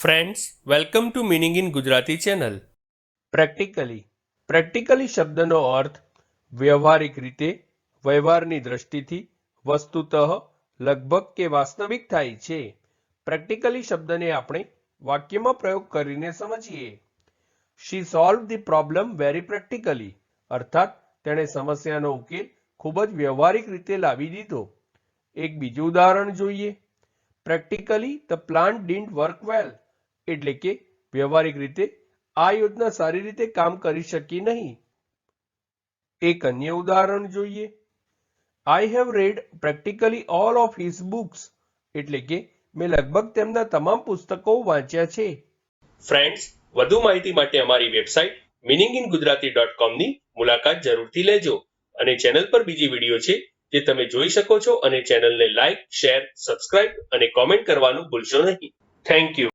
Friends welcome to meaning in Gujarati channel practically practically શબ્દનો અર્થ વ્યવહારિક રીતે, વ્યવહારની દ્રષ્ટિથી, વસ્તુતઃ, લગભગ કે વાસ્તવિક થાય છે. પ્રેક્ટિકલી શબ્દને આપણે વાક્યમાં પ્રયોગ કરીને સમજીએ. She solve the problem very practically અર્થાત, તેણે સમસ્યાનો ઉકેલ ખૂબ જ વ્યવહારિક રીતે લાવી દીધો. એક બીજું ઉદાહરણ જોઈએ. Practically the plant didn't work well એટલે કે વ્યવહારિક રીતે આ યોજના સારી રીતે કામ કરી શકી નહીં. એક અન્ય ઉદાહરણ જોઈએ. I have read practically all of his books એટલે કે મેં લગભગ તેમના તમામ પુસ્તકો વાંચ્યા છે. ફ્રેન્ડ્સ વધુ માહિતી માટે અમારી website meaning in Gujarati dot કોમની મુલાકાત જરૂરથી લેજો અને ચેનલ પર બીજી વીડિયો છે જે તમે જોઈ શકો છો અને ચેનલને લાઇક શેર સબસ્ક્રાઇબ અને કોમેન્ટ કરવાનું ભૂલશો નહીં. Thank you